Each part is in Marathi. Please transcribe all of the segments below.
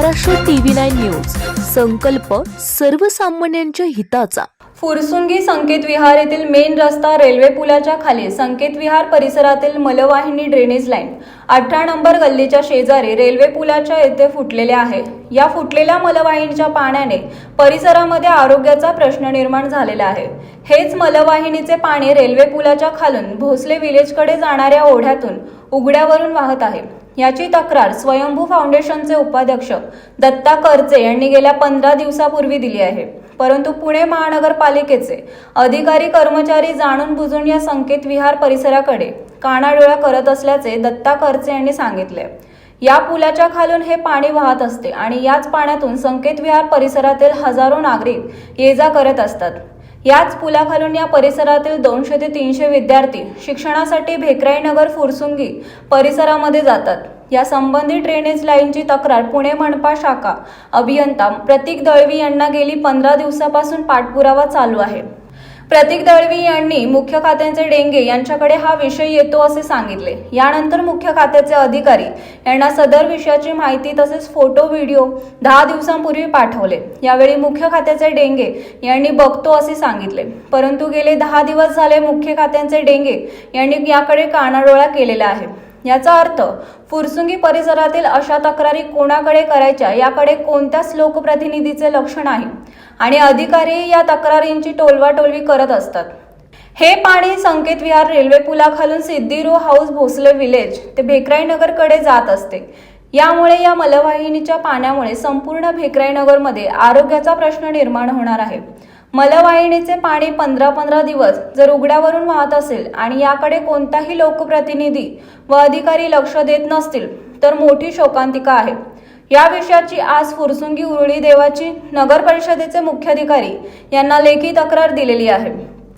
Maharashtra TV nine news. संकल्प सर्वसामान्यांच्या हिताचा. फुरसुंगी संकेत विहार येथील मेन रस्ता रेल्वे पुलाच्या खाली संकेत विहार परिसरातील मलवाहिनी ड्रेनेज लाईन अठरा नंबर गल्लीच्या शेजारी रेल्वे पुलाच्या येथे फुटलेले आहे. या फुटलेल्या मलवाहिनीच्या पाण्याने परिसरामध्ये आरोग्याचा प्रश्न निर्माण झालेला आहे. हेच मलवाहिनीचे पाणी रेल्वे पुलाच्या खालून भोसले विलेजकडे जाणाऱ्या ओढ्यातून उघड्यावरून वाहत आहे. याची तक्रार स्वयंभू फाउंडेशनचे उपाध्यक्ष दत्ता करचे यांनी गेल्या पंधरा दिवसापूर्वी दिली आहे. परंतु पुणे महानगरपालिकेचे अधिकारी कर्मचारी जाणून बुजून या संकेत विहार परिसराकडे कानाडोळा करत असल्याचे दत्ता करचे यांनी सांगितले. या पुलाच्या खालून हे पाणी वाहत असते आणि याच पाण्यातून संकेत विहार परिसरातील हजारो नागरिक ये जा करत असतात. याच पुलाखालून या परिसरातील दोनशे ते तीनशे विद्यार्थी शिक्षणासाठी भेकराई नगर फुरसुंगी परिसरामध्ये जातात. या संबंधित ड्रेनेज लाईनची तक्रार पुणे मनपा शाखा अभियंता प्रतीक दळवी यांना गेली पंधरा दिवसापासून पाठपुरावा चालू आहे. प्रतीक दळवी यांनी मुख्य खात्यांचे डेंगे यांच्याकडे हा विषय येतो असे सांगितले. यानंतर मुख्य खात्याचे अधिकारी यांना सदर विषयाची माहिती तसेच फोटो व्हिडिओ दहा दिवसांपूर्वी पाठवले. यावेळी मुख्य खात्याचे डेंगे यांनी बघतो असे सांगितले. परंतु गेले दहा दिवस झाले मुख्य खात्यांचे डेंगे यांनी याकडे कानाडोळा केलेला आहे. याचा अर्थ फुरसुंगी परिसरातील अशा तक्रारी कोणाकडे करायच्या याकडे कोणत्याच लोकप्रतिनिधीचे लक्ष नाही आणि अधिकारी या तक्रारींची टोलवाटोलवी करत असतात. हे पाणी संकेत विहार रेल्वे पुलाखालून सिद्धीरू हाऊस भोसले विलेज ते भेकराई नगरकडे जात असते. यामुळे या मलवाहिनीच्या पाण्यामुळे संपूर्ण भेकराई नगरमध्ये आरोग्याचा प्रश्न निर्माण होणार आहे. मलवाहिनीचे पाणी पंधरा पंधरा दिवस जर उघड्यावरून वाहत असेल आणि याकडे कोणताही लोकप्रतिनिधी व अधिकारी लक्ष देत नसतील तर मोठी शोकांतिका आहे. या विषयाची आज फुरसुंगी उरुळी देवाची नगर परिषदेचे मुख्याधिकारी यांना लेखी तक्रार दिलेली आहे.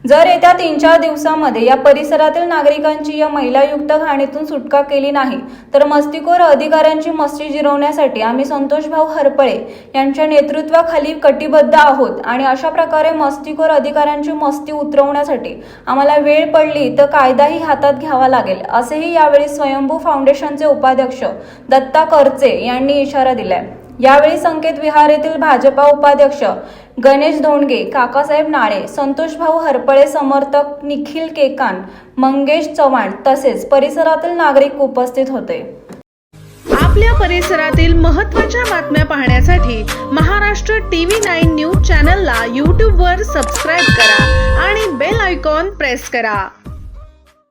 जर येत्या तीन चार दिवसामध्ये या परिसरातील नागरिकांची या महिलायुक्त घाणीतून सुटका केली नाही तर मस्तीखोर अधिकाऱ्यांची मस्ती जिरवण्यासाठी आम्ही संतोषभाऊ हरपळे यांच्या नेतृत्वाखाली कटिबद्ध आहोत आणि अशा प्रकारे मस्तीखोर अधिकाऱ्यांची मस्ती उतरवण्यासाठी आम्हाला वेळ पडली तर कायदाही हातात घ्यावा लागेल असेही यावेळी स्वयंभू फाउंडेशनचे उपाध्यक्ष दत्ता करचे यांनी इशारा दिलाय. यावेळी संकेत विहार येथील भाजपा उपाध्यक्ष गणेश धोंडगे काकासाहेब नाळे संतोष भाऊ हरपळे समर्थक निखिल केकान मंगेश चव्हाण तसेच परिसरातील नागरिक उपस्थित होते. आपल्या परिसरातील महत्त्वाच्या बातम्या पाहण्यासाठी महाराष्ट्र टीव्ही नाईन न्यूज चॅनलला यूट्यूबवर सबस्क्राईब करा आणि बेल आयकॉन प्रेस करा.